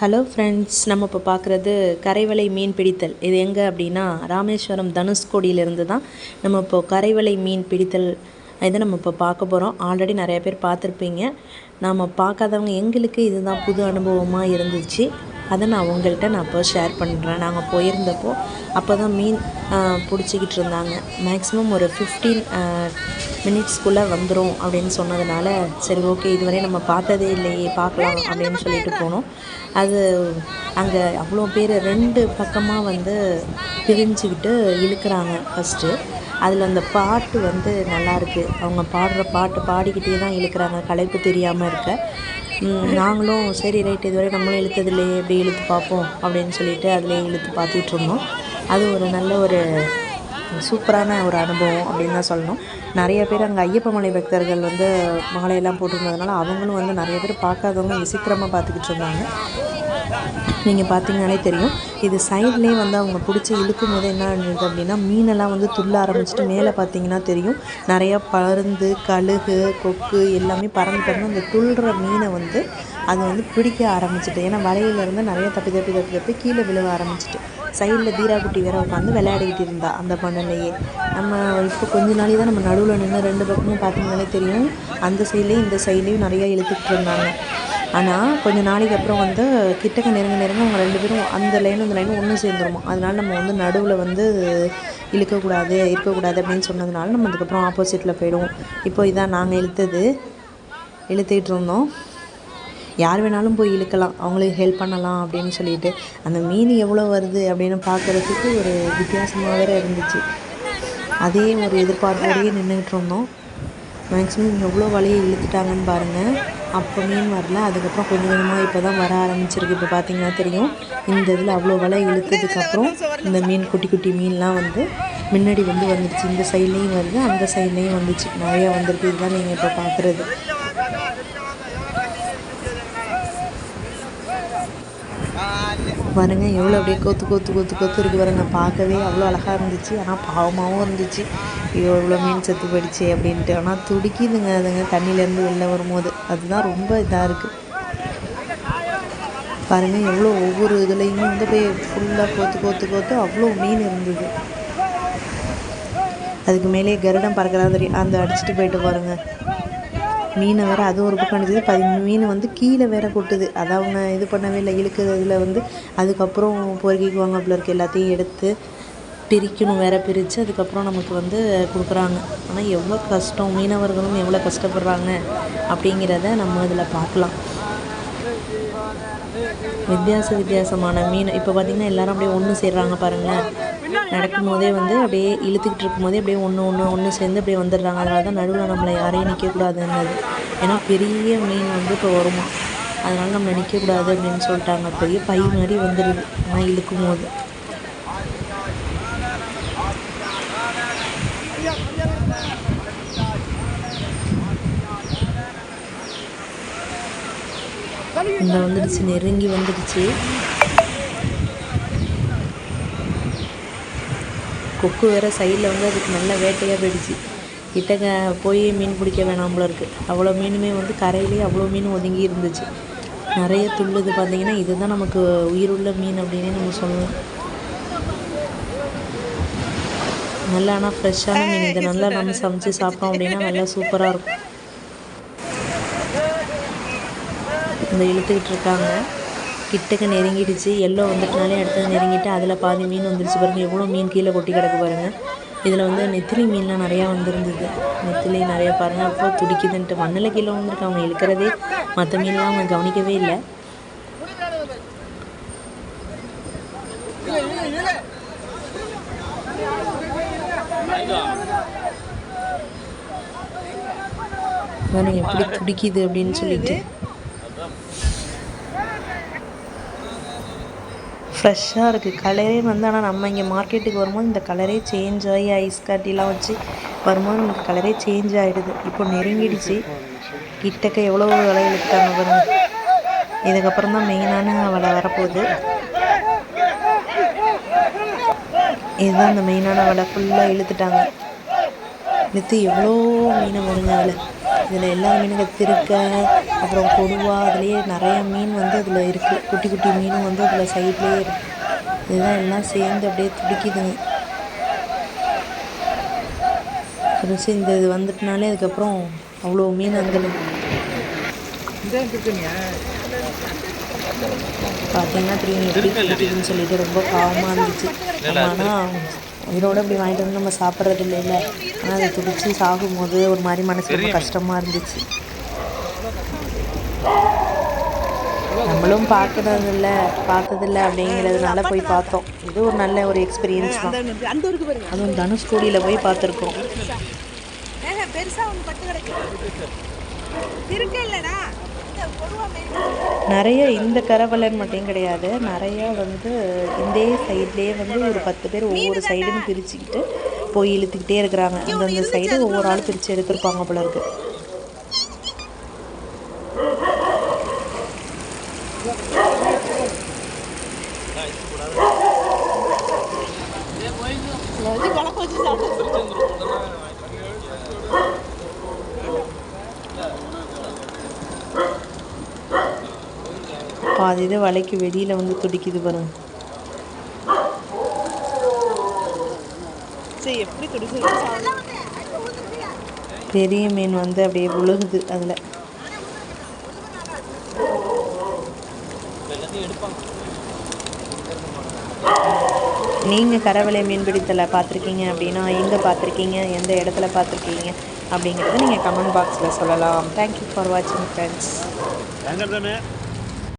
Hello friends நம்ம இப்போ பார்க்குறது கரைவலை மீன் பிடித்தல். இது எங்கே அப்படின்னா ராமேஸ்வரம் தனுஷ்கோடியிலேருந்து தான் நம்ம இப்போ கரைவலை மீன் பிடித்தல் இதை நம்ம இப்போ பார்க்க போகிறோம் ஆல்ரெடி நிறைய பேர் பார்த்துருப்பீங்க. நாம் பார்க்காதவங்க எங்களுக்கு இதுதான் புது அனுபவமாக இருந்துச்சு. அதை நான் உங்கள்கிட்ட நான் இப்போ ஷேர் பண்ணுறேன் நாங்கள் போயிருந்தப்போ அப்போ தான் மீன் பிடிச்சிக்கிட்டு இருந்தாங்க. மேக்ஸிமம் ஒரு ஃபிஃப்டீன் மினிட்ஸ்க்குள்ளே வந்துடும் அப்படின்னு சொன்னதுனால சரி ஓகே இதுவரை நம்ம பார்த்ததே இல்லையே பார்க்கலாம் அப்படின்னு சொல்லிட்டு போனோம். அது அங்கே அவ்வளோ பேர் ரெண்டு பக்கமாக வந்து பிரிஞ்சுக்கிட்டு இழுக்கிறாங்க ஃபஸ்ட்டு அதில் அந்த பாட்டு வந்து நல்லாயிருக்கு அவங்க பாடுற பாட்டு பாடிக்கிட்டே தான் இழுக்கிறாங்க. களைப்பு தெரியாமல் இருக்க. நாங்களும் சரி ரைட் இதுவரை நம்மளும் இழுத்ததில்லையே எப்படி இழுத்து பார்ப்போம் அப்படின்னு சொல்லிட்டு அதுலேயே இழுத்து பார்த்துட்டு இருந்தோம். அது ஒரு நல்ல ஒரு சூப்பரான ஒரு அனுபவம் அப்படின்னு தான் சொல்லணும். நிறைய பேர் அங்கே ஐயப்ப மலை பக்தர்கள் வந்து மாலையெல்லாம் போட்டிருந்ததுனால அவங்களும் வந்து நிறைய பேர் பார்க்காதவங்க விசித்திரமாக பார்த்துக்கிட்டு இருந்தாங்க. நீங்கள் பார்த்தீங்கனாலே தெரியும். இது சைட்லேயே வந்து அவங்க பிடிச்சி இழுக்கும் போது என்ன ஆகுது அப்படின்னா மீனெல்லாம் வந்து துள்ள ஆரம்பிச்சிட்டு மேலே பார்த்தீங்கன்னா தெரியும். நிறையா பருந்து கழுகு கொக்கு எல்லாமே பறந்து பறந்து அந்த துள்ளுற மீனை வந்து அது வந்து பிடிக்க ஆரம்பிச்சிட்டு ஏன்னா வலையிலேருந்து நிறைய தப்பி தப்பி தப்பி தப்பி கீழே விழுக ஆரம்பிச்சிட்டு சைடில் தீராக்குட்டி வேற உட்காந்து விளையாடிக்கிட்டு இருந்தா அந்த பண்ணலையே நம்ம இப்போ கொஞ்ச நாளே தான் நம்ம நடுவில் நின்று ரெண்டு பக்கமும் பார்த்தீங்கனாலே தெரியும். அந்த சைட்லேயும் இந்த சைட்லேயும் நிறையா இழுத்துக்கிட்டு இருந்தாங்க. ஆனால் கொஞ்சம் நாளைக்கு அப்புறம் வந்து கிட்டக்க நெருங்க நெருங்க அவங்க ரெண்டு பேரும் அந்த லைனும் இந்த லைனும் ஒன்று சேர்ந்துருமா. அதனால நம்ம வந்து நடுவில் வந்து இழுக்கக்கூடாது இருக்கக்கூடாது அப்படின்னு சொன்னதுனால நம்ம அதுக்கப்புறம் ஆப்போசிட்டில் போயிடுவோம். இப்போ இதான் நாங்கள் இழுத்தது. இழுத்துக்கிட்டு இருந்தோம். யார் வேணாலும் போய் இழுக்கலாம். அவங்களுக்கு ஹெல்ப் பண்ணலாம் அப்படின்னு சொல்லிட்டு. அந்த மீன் எவ்வளோ வருது அப்படின்னு பார்க்குறதுக்கு ஒரு வித்தியாசமாக வேறு இருந்துச்சு. அதே ஒரு எதிர்பார்ப்போடையே நின்றுக்கிட்டு இருந்தோம். மேக்ஸிமம் எவ்வளோ வலையை இழுத்துட்டாங்கன்னு பாருங்கள் அப்போ மீன் வரல. அதுக்கப்புறம் கொஞ்சம் கொஞ்சமாக இப்போ தான் வர ஆரம்பிச்சிருக்கு. இப்போ பார்த்தீங்கன்னா தெரியும். இந்த இதில் அவ்வளோ வலை இழுத்ததுக்கப்புறம் இந்த மீன் குட்டி குட்டி மீன்லாம் வந்து முன்னாடி வந்து வந்துடுச்சு இந்த சைட்லேயும் வருது. அந்த சைட்லேயும் வந்துச்சு. நிறையா வந்திருக்கு. இதுதான் நீங்கள் இப்போ பார்க்குறது பாருங்க எவ்வளோ அப்படியே கொத்து கொத்து கொத்து கொத்து இருக்குது பாருங்க. பார்க்கவே அவ்வளோ அழகாக இருந்துச்சு. ஆனால் பாவமாகவும் இருந்துச்சு. ஐயோ இவ்வளோ மீன் செத்து போயிடுச்சு அப்படின்ட்டு. ஆனால் துடிக்குதுங்க அதுங்க தண்ணியிலேருந்து வெளில வரும்போது. அதுதான் ரொம்ப இதாக இருக்குது பாருங்கள் எவ்வளோ ஒவ்வொரு இதுலேயுமே வந்து போய் ஃபுல்லாக கோத்து கோத்து கோத்து அவ்வளோ மீன் இருந்தது. அதுக்கு மேலே கருடம் பறக்கிறா தெரியும். அந்த அடிச்சுட்டு போயிட்டு பாருங்கள் மீனை வேறு அது ஒரு பக்கம் அடிச்சது பதிமூணு மீன் வந்து கீழே வேற கொட்டுது. அதை அவங்க இது பண்ணவே இல்லை. இழுக்கிறதுல வந்து அதுக்கப்புறம் பொறுக்கிக்குவாங்க அப்படி இருக்க. எல்லாத்தையும் எடுத்து பிரிக்கணும். வேற பிரித்து அதுக்கப்புறம் நமக்கு வந்து கொடுக்குறாங்க. ஆனால் எவ்வளோ கஷ்டம். மீனவர்களும் எவ்வளோ கஷ்டப்படுறாங்க அப்படிங்கிறத நம்ம இதில் பார்க்கலாம். வித்தியாச வித்தியாசமான மீன். இப்போ பார்த்திங்கன்னா எல்லோரும் அப்படியே ஒன்று சேர்றாங்க பாருங்களேன். நடக்கும் போதே வந்து அப்படியே இழுத்துக்கிட்டு இருக்கும் போதே அப்படியே ஒன்று ஒன்று ஒன்று சேர்ந்து அப்படியே வந்துடுறாங்க. அதனால தான் நடுவில் நம்மளை யாரையும் நிற்கக்கூடாதுன்னது ஏன்னா பெரிய மீன் வந்து இப்போ வருமா? அதனால் நம்ம நிற்கக்கூடாது அப்படின்னு சொல்லிட்டாங்க. பெரிய பை மாதிரி வந்துடுது. ஆனால் இழுக்கும் போது இந்த வந்துடுச்சு நெருங்கி வந்துடுச்சு. கொக்கு வேறு சைடில் வந்து அதுக்கு நல்ல வேட்டையாக போயிடுச்சு கிட்டக்க போய் மீன் பிடிக்க வேணாம் போல இருக்குது அவ்வளோ மீனுமே வந்து கரையிலேயே அவ்வளோ மீன் ஒதுங்கி இருந்துச்சு. நிறைய துள்ளுது பார்த்திங்கன்னா இதுதான் நமக்கு உயிருள்ள மீன் அப்படின்னே நம்ம சொல்லலாம் நல்லா ஆனால் ஃப்ரெஷ்ஷான மீன். இதை நல்லா நம்ம சமைச்சு சாப்பிட்டோம் அப்படின்னா நல்லா சூப்பராக இருக்கும். இந்த இழுத்துக்கிட்டு இருக்காங்க. கிட்டக்க நெருங்கிடுச்சு. எல்லோ வந்துட்டனாலே அடுத்தது நெருங்கிட்டு அதில் பாதி மீன் வந்துருச்சு பாருங்கள் எவ்வளோ மீன் கீழே கொட்டி கிடக்கு பாருங்கள் இதில் வந்து நெத்திலி மீன்லாம் நிறையா வந்துருந்தது. நெத்திலி நிறையா பாருங்கள் அப்போ துடிக்குதுன்ட்டு மண்ணில் கீழே வந்துருக்கு. அவங்க இழுக்கிறதே மற்ற மீன்லாம் அவங்க கவனிக்கவே இல்லை. எப்படி துடிக்குது அப்படின்னு சொல்லிட்டு. ஃப்ரெஷ்ஷாக இருக்குது கலரே வந்து ஆனால் நம்ம இங்கே மார்க்கெட்டுக்கு வரும்போது இந்த கலரே சேஞ்ச் ஆகி ஐஸ் கட்டிலாம் வச்சு வரும்போது நமக்கு கலரே சேஞ்ச் ஆகிடுது இப்போ நெருங்கிடுச்சு. கிட்டக்க எவ்வளோ விலை இழுத்துட்டாங்க பாருங்க. இதுக்கப்புறம் தான் மெயினான விலை வரப்போகுது. இதுதான் அந்த மெயினான விலை. ஃபுல்லாக இழுத்துட்டாங்க. இழுத்து எவ்வளோ மீன் வருங்க அதில். இதில் எல்லா மீனுங்க திருக்க அப்புறம் கொடுவா அதுலேயே நிறைய மீன் வந்து அதில் இருக்குது குட்டி குட்டி மீனும் வந்து அதில் சைட்லேயே இருக்குது இதெல்லாம் எல்லாம் சேர்ந்து அப்படியே துடிக்குதுங்க. பெருசு இந்த இது வந்துட்டுனாலே அதுக்கப்புறம் அவ்வளோ மீன் அங்கே பார்த்தீங்கன்னா திரும்பி எப்படி சொல்லிட்டு ரொம்ப பாவமாக இருந்துச்சு. ஆனால் உயிரோடு இப்படி வாங்கிட்டு வந்து நம்ம சாப்பிட்றது இல்லைல்ல. ஆனால் அதை துடிச்சு சாகும்போது ஒரு மாதிரி மனசு ரொம்ப கஷ்டமாக இருந்துச்சு. நம்மளும் பார்க்கறதில்ல பார்த்ததில்ல அப்படிங்கிறதுனால போய் பார்த்தோம். இது ஒரு நல்ல ஒரு எக்ஸ்பீரியன்ஸ் தான். அதுவும் தனுஷ் பாருங்க அதுவும் போய் பார்த்துருக்கோம் பெருசாக ஒன்று பட்டு கிடக்கு. நிறைய இந்த கரவலன் மட்டும் கிடையாது. நிறைய வந்து இந்த சைட்லேயே வந்து ஒரு பத்து பேர் ஒவ்வொரு சைடுன்னு பிரிச்சுக்கிட்டு போய் இழுத்துக்கிட்டே இருக்கிறாங்க. அந்தந்த சைடு ஒவ்வொரு ஆள் பிரித்து எடுத்திருப்பாங்க போல இருக்கு. வச்சு சாப்பிட்டு பாதி இது வலைக்கு வெளியில் வந்து துடிக்குது பாருங்க. சரி எப்படி துடிச்சு பெரிய மீன் வந்து அப்படியே விழுகுது அதில். நீங்கள் கரவலை மீன் பிடித்தலை பார்த்துருக்கீங்க அப்படின்னா எங்கே பார்த்துருக்கீங்க எந்த இடத்துல பார்த்துருக்கீங்க அப்படிங்கிறத நீங்கள் கமெண்ட் பாக்ஸில் சொல்லலாம். தேங்க்யூ ஃபார் வாட்சிங் ஃப்ரெண்ட்ஸ்